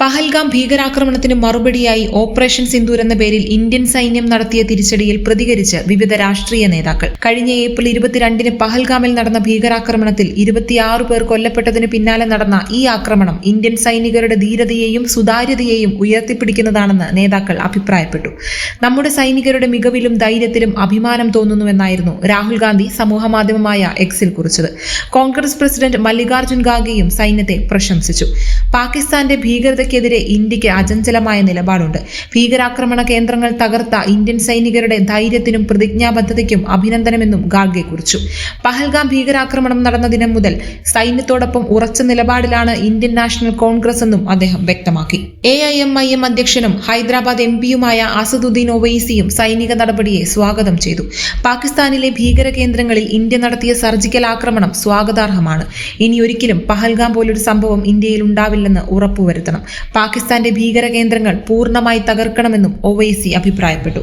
പഹൽഗാം ഭീകരാക്രമണത്തിന് മറുപടിയായി ഓപ്പറേഷൻ സിന്ദൂർ എന്ന പേരിൽ ഇന്ത്യൻ സൈന്യം നടത്തിയ തിരിച്ചടിയിൽ പ്രതികരിച്ച് വിവിധ രാഷ്ട്രീയ നേതാക്കൾ. കഴിഞ്ഞ ഏപ്രിൽ ഇരുപത്തിരണ്ടിന് പഹൽഗാമിൽ നടന്ന ഭീകരാക്രമണത്തിൽ ഇരുപത്തിയാറ് പേർ കൊല്ലപ്പെട്ടതിന് പിന്നാലെ നടന്ന ഈ ആക്രമണം ഇന്ത്യൻ സൈനികരുടെ ധീരതയെയും സുതാര്യതയെയും ഉയർത്തിപ്പിടിക്കുന്നതാണെന്ന് നേതാക്കൾ അഭിപ്രായപ്പെട്ടു. നമ്മുടെ സൈനികരുടെ മികവിലും ധൈര്യത്തിലും അഭിമാനം തോന്നുന്നുവെന്നായിരുന്നു രാഹുൽ ഗാന്ധി സമൂഹമാധ്യമമായ എക്സിൽ കുറിച്ചത്. കോൺഗ്രസ് പ്രസിഡന്റ് മല്ലികാർജുൻ ഖാർഗെയും സൈന്യത്തെ പ്രശംസിച്ചു. പാകിസ്ഥാന്റെ ഭീകരതയ്ക്കെതിരെ ഇന്ത്യയ്ക്ക് അചഞ്ചലമായ നിലപാടുണ്ട്. ഭീകരാക്രമണ കേന്ദ്രങ്ങൾ തകർത്ത ഇന്ത്യൻ സൈനികരുടെ ധൈര്യത്തിനും പ്രതിജ്ഞാബദ്ധതയ്ക്കും അഭിനന്ദനമെന്നും ഗാർഗെ കുറിച്ചു. പഹൽഗാം ഭീകരാക്രമണം നടന്ന ദിനം മുതൽ സൈന്യത്തോടൊപ്പം ഉറച്ച നിലപാടിലാണ് ഇന്ത്യൻ നാഷണൽ കോൺഗ്രസ് എന്നും അദ്ദേഹം വ്യക്തമാക്കി. A I M I M അധ്യക്ഷനും ഹൈദരാബാദ് എം പിയുമായ അസദുദ്ദീൻ ഒവൈസിയും സൈനിക നടപടിയെ സ്വാഗതം ചെയ്തു. പാകിസ്ഥാനിലെ ഭീകര കേന്ദ്രങ്ങളിൽ ഇന്ത്യ നടത്തിയ സർജിക്കൽ ആക്രമണം സ്വാഗതാർഹമാണ്. ഇനി ഒരിക്കലും പഹൽഗാം പോലൊരു സംഭവം ഇന്ത്യയിൽ ഉണ്ടാവില്ലെന്ന് ഉറപ്പുവരുത്തണം. പാകിസ്ഥാന്റെ ഭീകര കേന്ദ്രങ്ങൾ പൂർണമായി തകർക്കണമെന്നും ഒവൈസി അഭിപ്രായപ്പെട്ടു.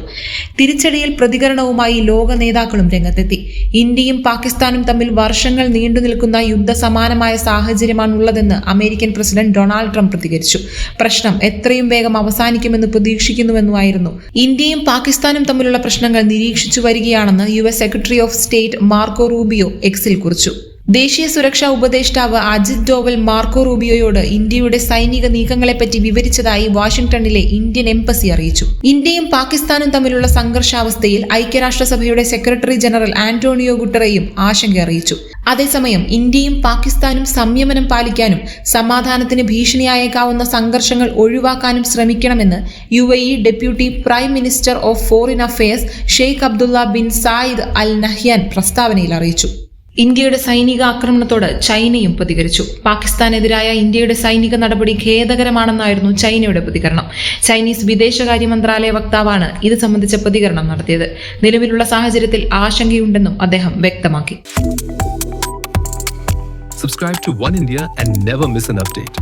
തിരിച്ചടിയിൽ പ്രതികരണവുമായി ലോക നേതാക്കളും രംഗത്തെത്തി. ഇന്ത്യയും പാകിസ്ഥാനും തമ്മിൽ വർഷങ്ങൾ നീണ്ടു നിൽക്കുന്ന യുദ്ധസമാനമായ സാഹചര്യമാണുള്ളതെന്ന് അമേരിക്കൻ പ്രസിഡന്റ് ഡൊണാൾഡ് ട്രംപ് പ്രതികരിച്ചു. പ്രശ്നം എത്രയും വേഗം അവസാനിക്കുമെന്ന് പ്രതീക്ഷിക്കുന്നുവെന്നുമായിരുന്നു. ഇന്ത്യയും പാകിസ്ഥാനും തമ്മിലുള്ള പ്രശ്നങ്ങൾ നിരീക്ഷിച്ചു വരികയാണെന്ന് U secretary of state Marco Rubio എക്സിൽ കുറിച്ചു. ദേശീയ സുരക്ഷാ ഉപദേഷ്ടാവ് അജിത് ഡോവൽ മാർക്കോ റൂബിയോയോട് ഇന്ത്യയുടെ സൈനിക നീക്കങ്ങളെപ്പറ്റി വിവരിച്ചതായി വാഷിംഗ്ടണിലെ ഇന്ത്യൻ എംബസി അറിയിച്ചു. ഇന്ത്യയും പാകിസ്ഥാനും തമ്മിലുള്ള സംഘർഷാവസ്ഥയിൽ ഐക്യരാഷ്ട്രസഭയുടെ സെക്രട്ടറി ജനറൽ ആന്റോണിയോ ഗുട്ടറയും ആശങ്ക അറിയിച്ചു. അതേസമയം ഇന്ത്യയും പാകിസ്ഥാനും സംയമനം പാലിക്കാനും സമാധാനത്തിന് ഭീഷണിയായേക്കാവുന്ന സംഘർഷങ്ങൾ ഒഴിവാക്കാനും ശ്രമിക്കണമെന്ന് U deputy prime minister of foreign affairs Sheikh Abdullah bin Zayed Al Nahyan പ്രസ്താവനയിൽ അറിയിച്ചു. ഇന്ത്യയുടെ സൈനിക ആക്രമണത്തോട് ചൈനയും പ്രതികരിച്ചു. പാകിസ്ഥാനെതിരായ ഇന്ത്യയുടെ സൈനിക നടപടി ഖേദകരമാണെന്നായിരുന്നു ചൈനയുടെ പ്രതികരണം. ചൈനീസ് വിദേശകാര്യ മന്ത്രാലയ വക്താവാണ് ഇത് സംബന്ധിച്ച പ്രതികരണം നടത്തിയത്. നിലവിലുള്ള സാഹചര്യത്തിൽ ആശങ്കയുണ്ടെന്നും അദ്ദേഹം വ്യക്തമാക്കി. Subscribe to One India and never miss an update.